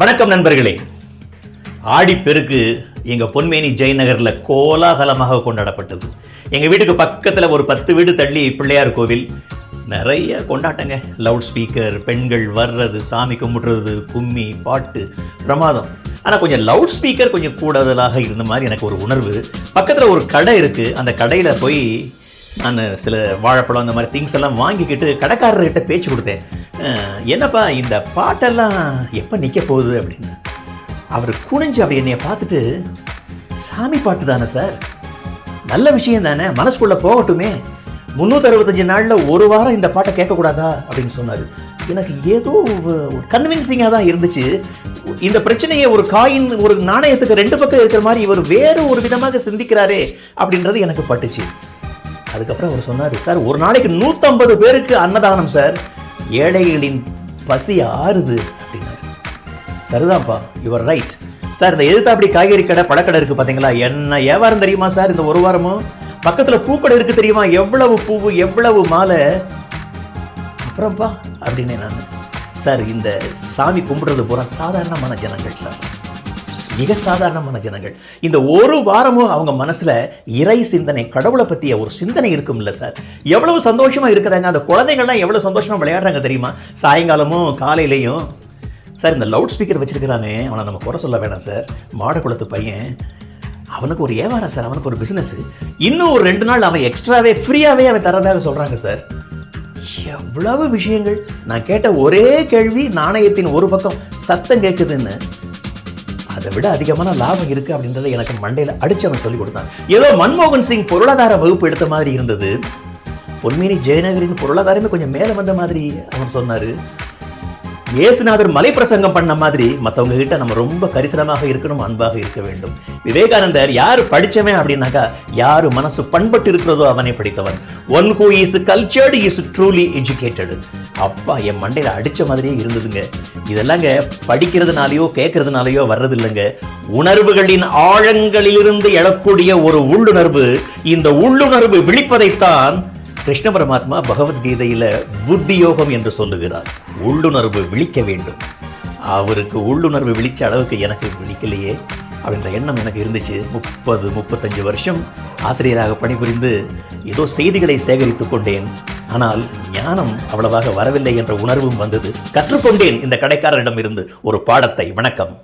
வணக்கம் நண்பர்களே. ஆடிப்பெருக்கு எங்கள் பொன்மேனி ஜெயநகரில் கோலாகலமாக கொண்டாடப்பட்டது. எங்கள் வீட்டுக்கு பக்கத்தில் ஒரு பத்து வீடு தள்ளி பிள்ளையார் கோவில். நிறைய கொண்டாட்டங்க. லவுட் ஸ்பீக்கர் பெண்கள் வர்றது சாமி கும்பிடுறது கும்மி பாட்டு பிரமாதம். ஆனால் கொஞ்சம் லவுட் ஸ்பீக்கர் கொஞ்சம் கூடுதலாக இருந்த மாதிரி எனக்கு ஒரு உணர்வு. பக்கத்தில் ஒரு கடை இருக்குது அந்த கடையில் போய் நான் சில வாழைப்பழம் அந்த மாதிரி திங்ஸ் எல்லாம் வாங்கிக்கிட்டு கடைக்காரர்கிட்ட பேச்சு கொடுத்தேன். என்னப்பா இந்த பாட்டெல்லாம் எப்போ நிற்க போகுது அப்படின்னு. அவர் குனிஞ்சு அப்படி என்னைய பார்த்துட்டு சாமி பாட்டு தானே சார்? நல்ல விஷயம் தானே? மனசுக்குள்ளே போகட்டுமே. முந்நூற்றி அறுபத்தஞ்சு நாளில் ஒரு வாரம் இந்த பாட்டை கேட்கக்கூடாதா? அப்படின்னு சொன்னார். எனக்கு ஏதோ ஒரு கன்வின்சிங்காக தான் இருந்துச்சு. இந்த பிரச்சனையை ஒரு காயின் ஒரு நாணயத்துக்கு ரெண்டு பக்கம் இருக்கிற மாதிரி இவர் வேறு ஒரு விதமாக சிந்திக்கிறாரே அப்படின்றது எனக்கு பட்டுச்சு. அதுக்கப்புறம் அவர் சொன்னார் சார் ஒரு நாளைக்கு நூற்றம்பது பேருக்கு அன்னதானம் சார். ஏழைகளின் பசி ஆறுது அப்படின்னாரு. சரிதான்ப்பா யுவர் ரைட் சார் இந்த எதிர்த்தாப்படி காய்கறி கடை பழக்கடை இருக்கு பாத்தீங்களா? என்ன வியாபாரம் தெரியுமா சார் இந்த ஒரு வாரமும்? பக்கத்துல பூக்கடை இருக்கு தெரியுமா? எவ்வளவு பூவு எவ்வளவு மாலை? அப்புறம்ப்பா அப்படின்னே நான். சார் இந்த சாமி கும்பிடுறது பூரா சாதாரணமான ஜனங்கள் சார். மிக சாதாரணமான ஜனங்கள். இந்த ஒரு வாரமும் அவங்க மனசுல இறை சிந்தனை கடவுளை பற்றிய ஒரு சிந்தனை இருக்கும்ல சார். எவ்வளவு சந்தோஷமா இருக்கிறாங்க அந்த குழந்தைங்கள்லாம் எவ்வளவு சந்தோஷமா விளையாடுறாங்க தெரியுமா? சாயங்காலமும் காலையிலையும் சார் இந்த லவுட் ஸ்பீக்கர் வச்சிருக்கிறானே அவனை நம்ம குறை சொல்ல வேணாம் சார். மாடக்குளத்து பையன் அவனுக்கு ஒரு வியாபாரம் சார் அவனுக்கு ஒரு பிஸ்னஸ் இன்னும் ஒரு ரெண்டு நாள் அவன் எக்ஸ்ட்ராவே ஃப்ரீயாவே அவன் தரதாக சொல்றாங்க சார். எவ்வளவு விஷயங்கள்? நான் கேட்ட ஒரே கேள்வி நாணயத்தின் ஒரு பக்கம் சத்தம் கேட்குதுன்னு அதை விட அதிகமான லாபம் இருக்கு அப்படின்றத எனக்கு மண்டையில் அடிச்சு அவன் சொல்லி கொடுத்தான். ஏதோ மன்மோகன் சிங் பொருளாதார வகுப்பு எடுத்த மாதிரி இருந்தது. பொன்மேனி ஜெயநகரின் பொருளாதாரமே கொஞ்சம் மேலே வந்த மாதிரி அவன் சொன்னாரு. இயேசுநாதர் மலை பிரசங்கம் பண்ண மாதிரி மத்தவங்க கிட்ட நம்ம ரொம்ப கரிசனமாக இருக்கணும் அன்பாக இருக்க வேண்டும். விவேகானந்தர் யார் படிச்சவன் அப்படின்னாக்கா யாரு மனசு பண்பட்டு இருக்கிறதோ அவனை படித்தவன். One who is cultured is truly educated அப்பா என் மண்டையில அடிச்ச மாதிரியே இருந்ததுங்க. இதெல்லாங்க படிக்கிறதுனாலயோ கேட்கறதுனாலயோ வர்றது இல்லைங்க உணர்வுகளின் ஆழங்களிலிருந்து எழக்கூடிய ஒரு உள்ளுணர்வு இந்த உள்ளுணர்வு விழிப்பதைத்தான் கிருஷ்ண பரமாத்மா பகவத்கீதையில் புத்தி யோகம் என்று சொல்லுகிறார். உள்ளுணர்வு விழிக்க வேண்டும். அவருக்கு உள்ளுணர்வு விழிச்ச அளவுக்கு எனக்கு விழிக்கலையே. அப்படின்ற எண்ணம் எனக்கு இருந்துச்சு. முப்பது முப்பத்தஞ்சு வருஷம் ஆசிரியராக பணிபுரிந்து ஏதோ செய்திகளை சேகரித்துக் கொண்டேன். ஆனால் ஞானம் அவ்வளவாக வரவில்லை என்ற உணர்வும் வந்தது. கற்றுக்கொண்டேன் இந்த கடைக்காரரிடம் இருந்து ஒரு பாடத்தை. வணக்கம்.